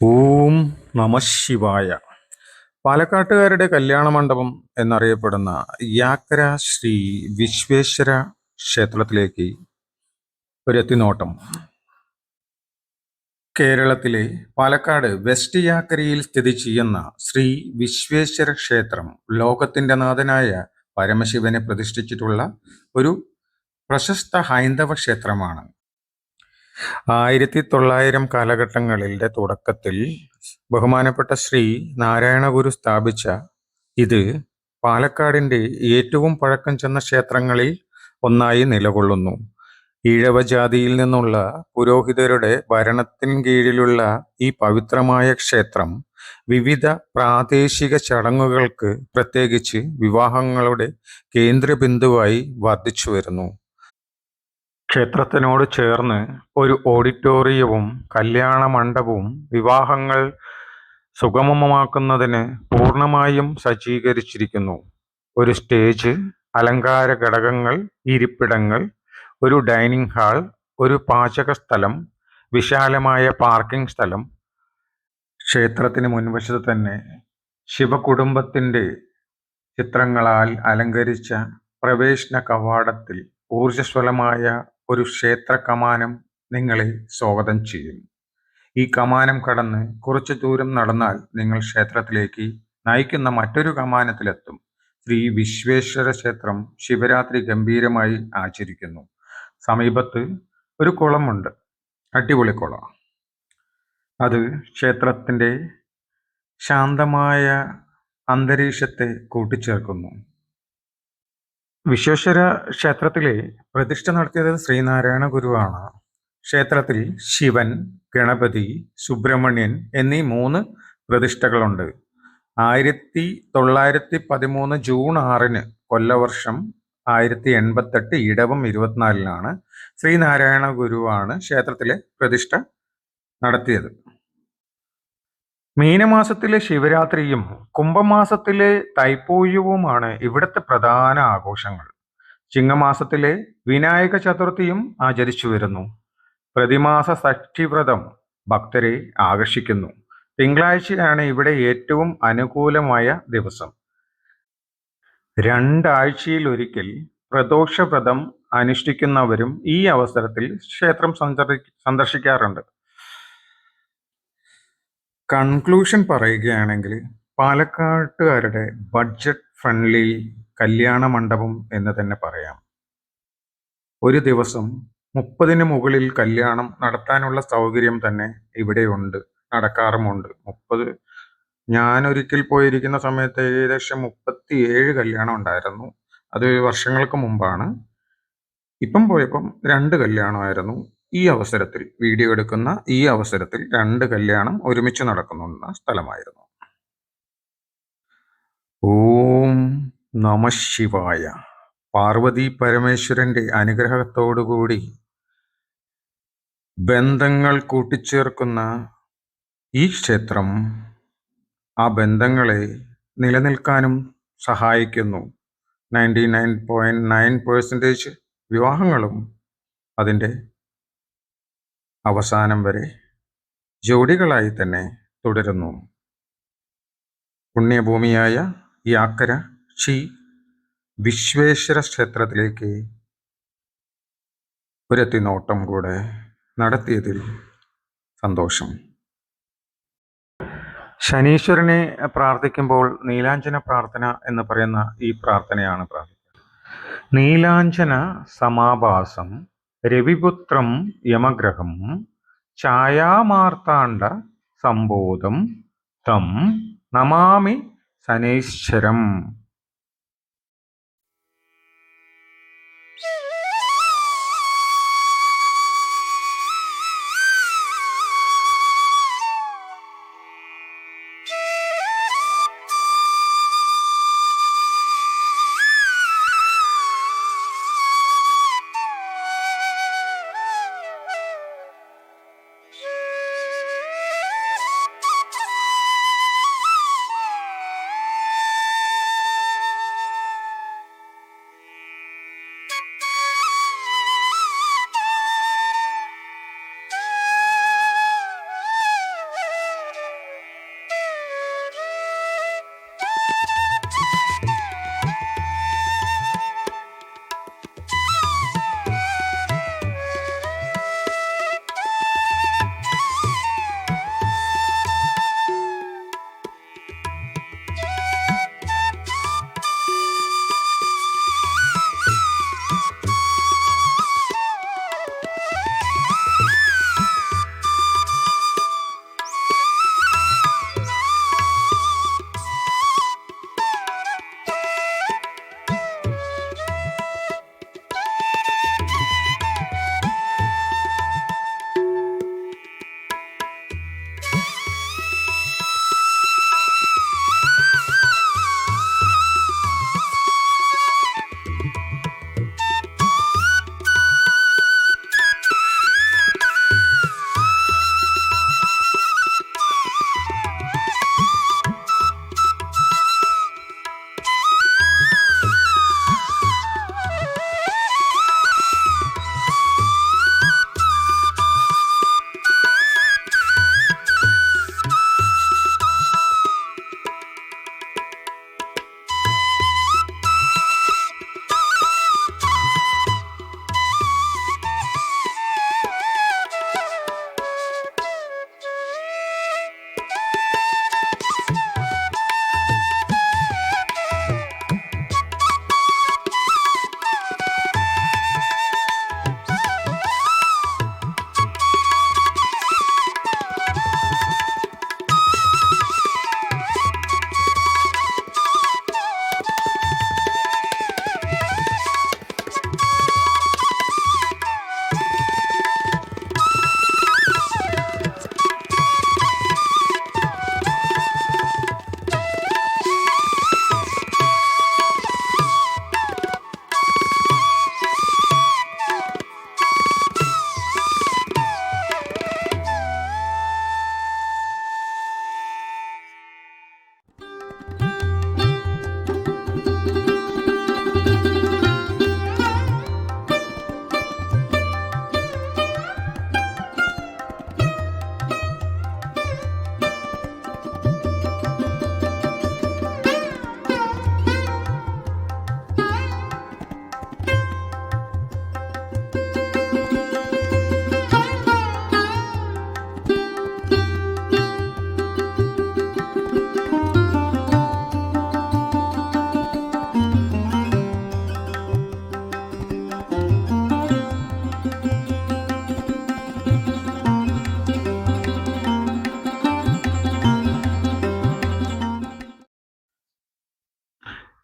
ഓം നമ ശിവായ. പാലക്കാട്ടുകാരുടെ കല്യാണ മണ്ഡപം എന്നറിയപ്പെടുന്ന യാക്കര ശ്രീ വിശ്വേശ്വര ക്ഷേത്രത്തിലേക്ക് ഒരു എത്തിനോട്ടം കേരളത്തിലെ പാലക്കാട് വെസ്റ്റ് യാക്കരയിൽ സ്ഥിതി ചെയ്യുന്ന ശ്രീ വിശ്വേശ്വര ക്ഷേത്രം ലോകത്തിന്റെ നാഥനായ പരമശിവനെ പ്രതിഷ്ഠിച്ചിട്ടുള്ള ഒരു പ്രശസ്ത ഹൈന്ദവ ക്ഷേത്രമാണ്. ആയിരത്തി തൊള്ളായിരം കാലഘട്ടങ്ങളിലെ തുടക്കത്തിൽ ബഹുമാനപ്പെട്ട ശ്രീ നാരായണഗുരു സ്ഥാപിച്ച ഇത് പാലക്കാടിന്റെ ഏറ്റവും പഴക്കം ചെന്ന ക്ഷേത്രങ്ങളിൽ ഒന്നായി നിലകൊള്ളുന്നു. ഈഴവജാതിയിൽ നിന്നുള്ള പുരോഹിതരുടെ ഭരണത്തിൻ കീഴിലുള്ള ഈ പവിത്രമായ ക്ഷേത്രം വിവിധ പ്രാദേശിക ചടങ്ങുകൾക്ക് പ്രത്യേകിച്ച് വിവാഹങ്ങളുടെ കേന്ദ്രബിന്ദുവായി വർദ്ധിച്ചു വരുന്നു ക്ഷേത്രത്തിനോട് ചേർന്ന് ഒരു ഓഡിറ്റോറിയവും കല്യാണ മണ്ഡപവും വിവാഹങ്ങൾ സുഗമമാക്കുന്നതിന് പൂർണമായും സജ്ജീകരിച്ചിരിക്കുന്നു. ഒരു സ്റ്റേജ് അലങ്കാര ഘടകങ്ങൾ ഇരിപ്പിടങ്ങൾ ഒരു ഡൈനിങ് ഹാൾ ഒരു പാചക സ്ഥലം വിശാലമായ പാർക്കിംഗ് സ്ഥലം. ക്ഷേത്രത്തിന് മുൻവശത്ത് തന്നെ ശിവകുടുംബത്തിന്റെ ചിത്രങ്ങളാൽ അലങ്കരിച്ച പ്രവേശന കവാടത്തിൽ ഊർജസ്വലമായ ഒരു ക്ഷേത്ര കമാനം നിങ്ങളെ സ്വാഗതം ചെയ്യും ഈ കമാനം കടന്ന് കുറച്ചു ദൂരം നടന്നാൽ നിങ്ങൾ ക്ഷേത്രത്തിലേക്ക് നയിക്കുന്ന മറ്റൊരു കമാനത്തിലെത്തും. ശ്രീ വിശ്വേശ്വര ക്ഷേത്രം ശിവരാത്രി ഗംഭീരമായി ആചരിക്കുന്നു. സമീപത്ത് ഒരു കുളമുണ്ട്. അടിപൊളി കുളം. അത് ക്ഷേത്രത്തിന്റെ ശാന്തമായ അന്തരീക്ഷത്തെ കൂട്ടിച്ചേർക്കുന്നു. വിശ്വേശ്വര ക്ഷേത്രത്തിലെ പ്രതിഷ്ഠ നടത്തിയത് ശ്രീനാരായണ ഗുരുവാണ്. ക്ഷേത്രത്തിൽ ശിവൻ ഗണപതി സുബ്രഹ്മണ്യൻ എന്നീ മൂന്ന് പ്രതിഷ്ഠകളുണ്ട്. ആയിരത്തി തൊള്ളായിരത്തി പതിമൂന്ന് ജൂൺ ആറിന് കൊല്ലവർഷം ആയിരത്തി എൺപത്തെട്ട് ഇടവം ഇരുപത്തിനാലിനാണ് ശ്രീനാരായണ ഗുരുവാണ് ക്ഷേത്രത്തിലെ പ്രതിഷ്ഠ നടത്തിയത്. മീനമാസത്തിലെ ശിവരാത്രിയും കുംഭമാസത്തിലെ തൈപ്പൂയവുമാണ് ഇവിടുത്തെ പ്രധാന ആഘോഷങ്ങൾ. ചിങ്ങമാസത്തിലെ വിനായക ചതുർത്ഥിയും ആചരിച്ചു വരുന്നു. പ്രതിമാസ ഷഷ്ഠിവ്രതം ഭക്തരെ ആകർഷിക്കുന്നു. തിങ്കളാഴ്ചയാണ് ഇവിടെ ഏറ്റവും അനുകൂലമായ ദിവസം. രണ്ടാഴ്ചയിൽ ഒരിക്കൽ പ്രദോഷവ്രതം അനുഷ്ഠിക്കുന്നവരും ഈ അവസരത്തിൽ ക്ഷേത്രം സന്ദർശിക്കാറുണ്ട്. കൺക്ലൂഷൻ പറയുകയാണെങ്കിൽ പാലക്കാട്ടുകാരുടെ ബഡ്ജറ്റ് ഫ്രണ്ട്ലി കല്യാണ മണ്ഡപം എന്ന് തന്നെ പറയാം. ഒരു ദിവസം മുപ്പതിന് മുകളിൽ കല്യാണം നടത്താനുള്ള സൗകര്യം തന്നെ ഇവിടെയുണ്ട് നടക്കാറുമുണ്ട്. മുപ്പത് ഞാൻ ഒരിക്കൽ പോയിരിക്കുന്ന സമയത്ത് ഏകദേശം മുപ്പത്തി ഏഴ് കല്യാണം ഉണ്ടായിരുന്നു. അത് വർഷങ്ങൾക്ക് മുമ്പാണ്. ഇപ്പം പോയപ്പം രണ്ട് കല്യാണമായിരുന്നു. ഈ അവസരത്തിൽ വീഡിയോ എടുക്കുന്ന ഈ അവസരത്തിൽ രണ്ട് കല്യാണം ഒരുമിച്ച് നടക്കുന്ന സ്ഥലമായിരുന്നു. ഓം നമ ശിവായ. പാർവതി പരമേശ്വരന്റെ അനുഗ്രഹത്തോടുകൂടി ബന്ധങ്ങൾ കൂട്ടിച്ചേർക്കുന്ന ഈ ക്ഷേത്രം ആ ബന്ധങ്ങളെ നിലനിൽക്കാനും സഹായിക്കുന്നു. Ninety nine point nine percentage വിവാഹങ്ങളും അതിന്റെ അവസാനം വരെ ജോഡികളായി തന്നെ തുടരുന്നു. പുണ്യഭൂമിയായ യാക്കര ശ്രീ വിശ്വേശ്വര ക്ഷേത്രത്തിലേക്ക് ഒരത്തി നോട്ടം കൂടെ നടത്തിയതിൽ സന്തോഷം. ശനീശ്വരനെ പ്രാർത്ഥിക്കുമ്പോൾ നീലാഞ്ചന പ്രാർത്ഥന എന്ന് പറയുന്ന ഈ പ്രാർത്ഥനയാണ് പ്രാർത്ഥിക്കുന്നത് നീലാഞ്ചന സമാഭാസം രവിപുത്രം യമഗ്രഹം ഛായാമാർത്താണ്ഡ സംബോധം തം നമാമി ശനൈശ്വരം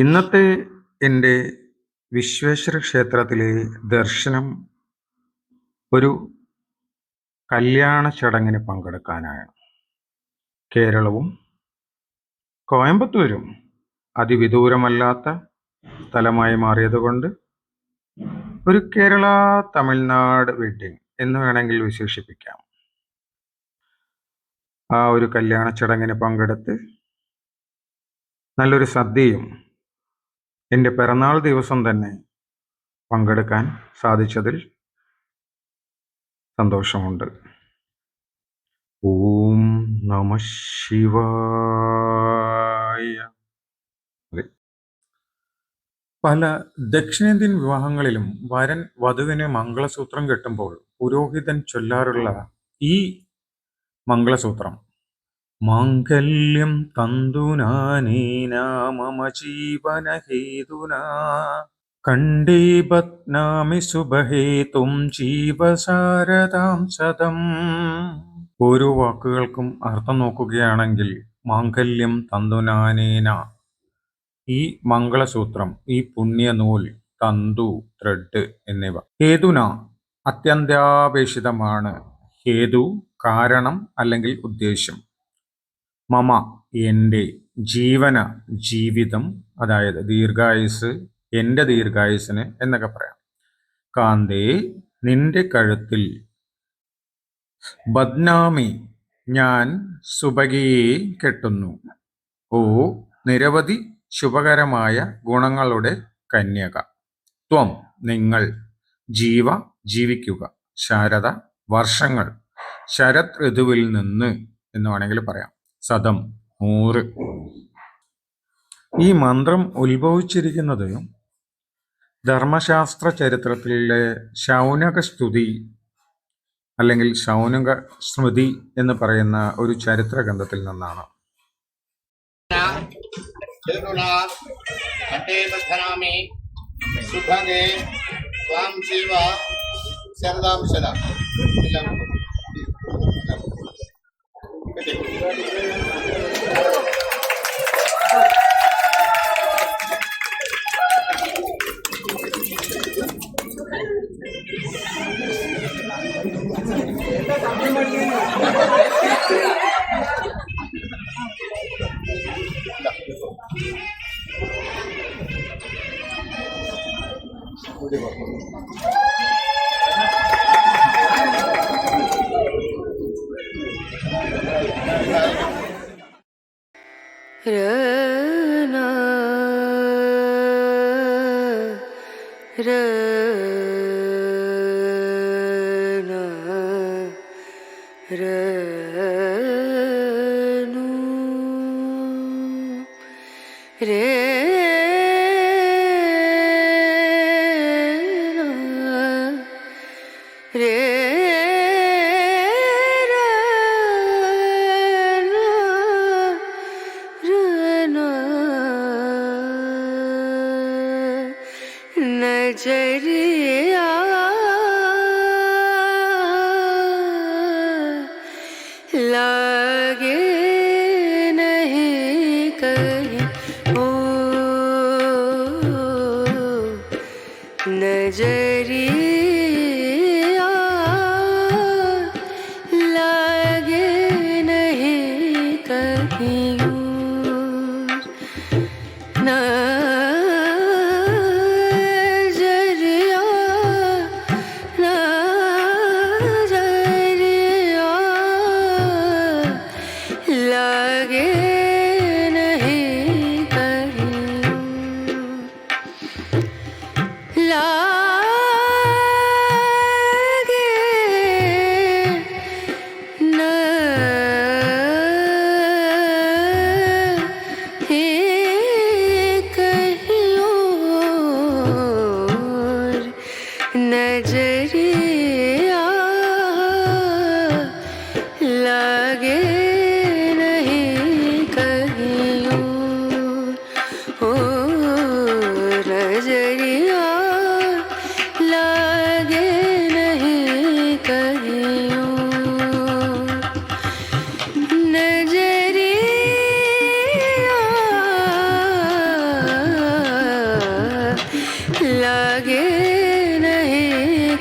ഇന്നത്തെ എന്റെ വിശ്വേശ്വര ക്ഷേത്രത്തിലെ ദർശനം ഒരു കല്യാണ ചടങ്ങിന് പങ്കെടുക്കാനാണ്. കേരളവും കോയമ്പത്തൂരും അതിവിദൂരമല്ലാത്ത സ്ഥലമായി മാറിയതുകൊണ്ട് ഒരു കേരള തമിഴ്നാട് വെഡിങ് എന്ന് വേണമെങ്കിൽ വിശേഷിപ്പിക്കാം. ആ ഒരു കല്യാണ ചടങ്ങിന് പങ്കെടുത്ത് നല്ലൊരു സദ്യയും എന്റെ പിറന്നാൾ ദിവസം തന്നെ പങ്കെടുക്കാൻ സാധിച്ചതിൽ സന്തോഷമുണ്ട് ഓം നമ ശിവായ. പല ദക്ഷിണേന്ത്യൻ വിവാഹങ്ങളിലും വരൻ വധുവിന് മംഗളസൂത്രം കെട്ടുമ്പോൾ പുരോഹിതൻ ചൊല്ലാറുള്ള ഈ മംഗളസൂത്രം മാംഗല്യം തന്തുനാനേനാ മമ ജീവനഹേതുനാ സുബഹേതും ജീവസാരതാം സതം ഓരോ വാക്കുകൾക്കും അർത്ഥം നോക്കുകയാണെങ്കിൽ മാംഗല്യം തന്തുനാനേന ഈ മംഗളസൂത്രം ഈ പുണ്യനൂൽ തന്തു ത്രെഡ് എന്നിവ. ഹേതുന അത്യന്താപേക്ഷിതമാണ്. ഹേതു കാരണം അല്ലെങ്കിൽ ഉദ്ദേശ്യം. മമ എന്റെ ജീവന ജീവിതം അതായത് ദീർഘായുസ് എന്റെ ദീർഘായുസിന് എന്നൊക്കെ പറയാം. കാന്തേ നിന്റെ കഴുത്തിൽ ബദ്നാമി ഞാൻ സുഭഗിയെ കെട്ടുന്നു. ഓ നിരവധി ശുഭകരമായ ഗുണങ്ങളുടെ കന്യക. ത്വം നിങ്ങൾ ജീവ ജീവിക്കുക. ശാരദ വർഷങ്ങൾ. ശരത് ഋതുവിൽ നിന്ന് എന്ന് വേണമെങ്കിൽ പറയാം. ശതം നൂറ്. ഈ മന്ത്രം ഉത്ഭവിച്ചിരിക്കുന്നത് ധർമ്മശാസ്ത്ര ചരിത്രത്തിലെ ശൗനക സ്തുതി അല്ലെങ്കിൽ ശൗനക സ്മൃതി എന്ന് പറയുന്ന ഒരു ചരിത്ര ഗ്രന്ഥത്തിൽ നിന്നാണ്. ശുഭഗേ Thank. রে ready नजरी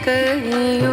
köy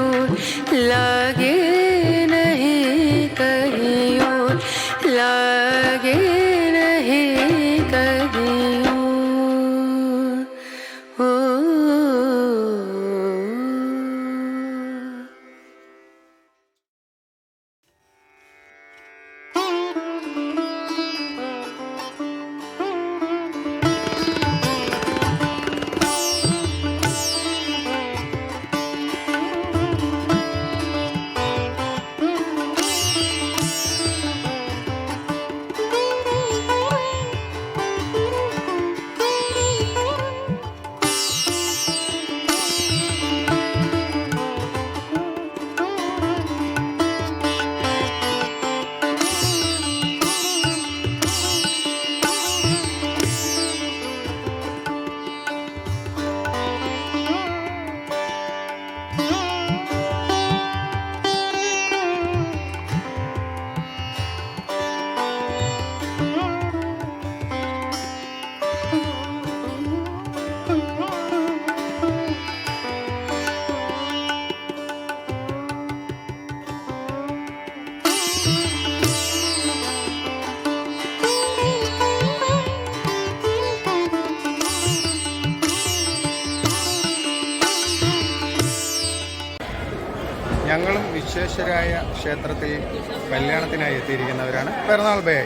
ഞങ്ങളും വിശ്വേശ്വരായ ക്ഷേത്രത്തിൽ കല്യാണത്തിനായി എത്തിയിരിക്കുന്നവരാണ് പെരുന്നാൾ ബേ